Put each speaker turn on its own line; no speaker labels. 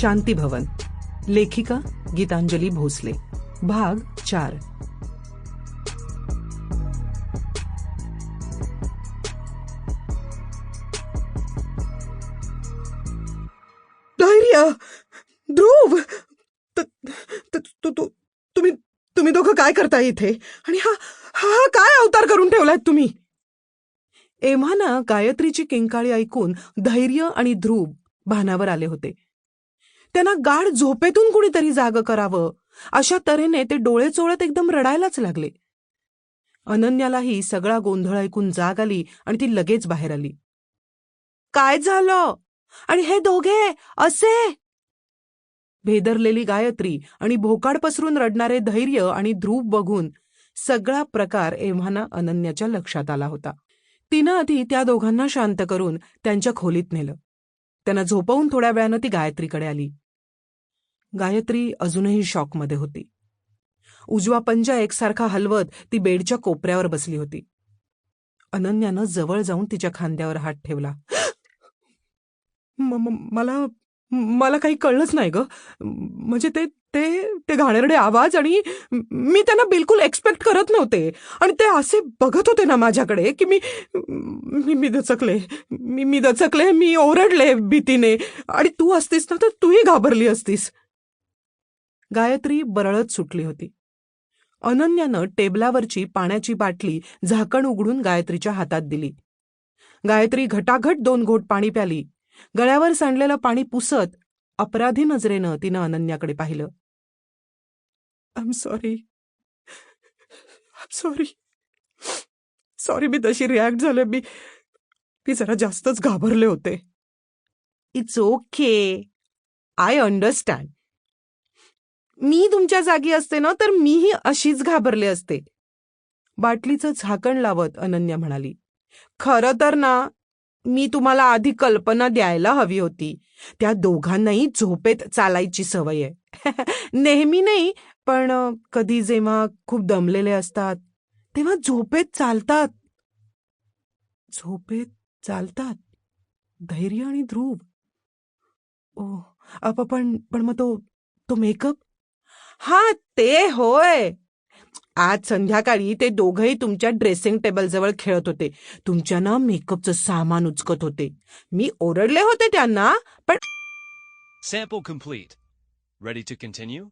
शांती भवन लेखिका गीतांजली भोसले. भाग चार.
धैर्य! ध्रुव! त- त- तु- तु- तुम्ही तुम्ही दोघं काय करताय इथे? आणि हा हा काय अवतार करून ठेवलायत तुम्ही?
एव्हाना गायत्रीची किंकाळी ऐकून धैर्य आणि ध्रुव भानावर आले होते. त्यांना गाढ झोपेतून कुणीतरी जाग करावं. अशा तऱ्हेने ते डोळे चोळत एकदम रडायलाच लागले. अनन्यालाही सगळा गोंधळ ऐकून जाग आली आणि ती लगेच बाहेर आली. काय झालं? आणि हे दोघे? असे? भेदरलेली गायत्री आणि भोकाड पसरून रडणारे धैर्य आणि ध्रुव बघून सगळा प्रकार एव्हाना अनन्याच्या लक्षात आला होता. तिनं आधी त्या दोघांना शांत करून त्यांच्या खोलीत नेलं. त्यांना झोपवून थोड्या वेळानं ती गायत्रीकडे आली. गायत्री अजूनही शॉकमध्ये होती. उजवा पंजा एकसारखा हलवत ती बेडच्या कोपऱ्यावर बसली होती. अनन्यानं जवळ जाऊन तिच्या खांद्यावर हात ठेवला. मला मला काही कळलंच नाही ग. म्हणजे ते ते ते घाणेरडे आवाज आणि मी त्यांना बिलकुल एक्सपेक्ट करत नव्हते. आणि ते असे बघत होते ना माझ्याकडे की मी मी मी दचकले. मी मी दचकले मी ओरडले भीतीने. आणि तू असतीस ना तर तूही घाबरली असतीस. गायत्री बरळत सुटली होती. अनन्यानं टेबलावरची पाण्याची बाटली झाकण उघडून गायत्रीच्या हातात दिली. गायत्री घटाघट दोन घोट पाणी प्याली. गळ्यावर सांडलेलं पाणी पुसत अपराधी नजरेनं तिनं अनन्याकडे पाहिलं. आम सॉरी सॉरी सॉरी मी तशी रिॲक्ट झाले. मी मी जरा जास्तच घाबरले होते. इट्स ओके आय अंडरस्टँड मी तुमच्या जागी असते ना तर मीही अशीच घाबरले असते. बाटलीचं झाकण लावत अनन्या म्हणाली खरं तर ना मी तुम्हाला आधी कल्पना द्यायला हवी होती. त्या दोघांनाही झोपेत चालायची सवय आहे. नेहमी नाही पण कधी जेव्हा खूप दमलेले असतात तेव्हा झोपेत चालतात. झोपेत चालतात. धैर्य आणि ध्रुव. ओ पण पण मग तो तो मेकअप हा ते होय आज संध्याकाळी ते दोघंही तुमच्या ड्रेसिंग टेबलजवळ खेळत होते तुमच्या ना मेकअपचं सामान उचकत होते मी ओरडले होते त्यांना पण
Sample complete. Ready to continue?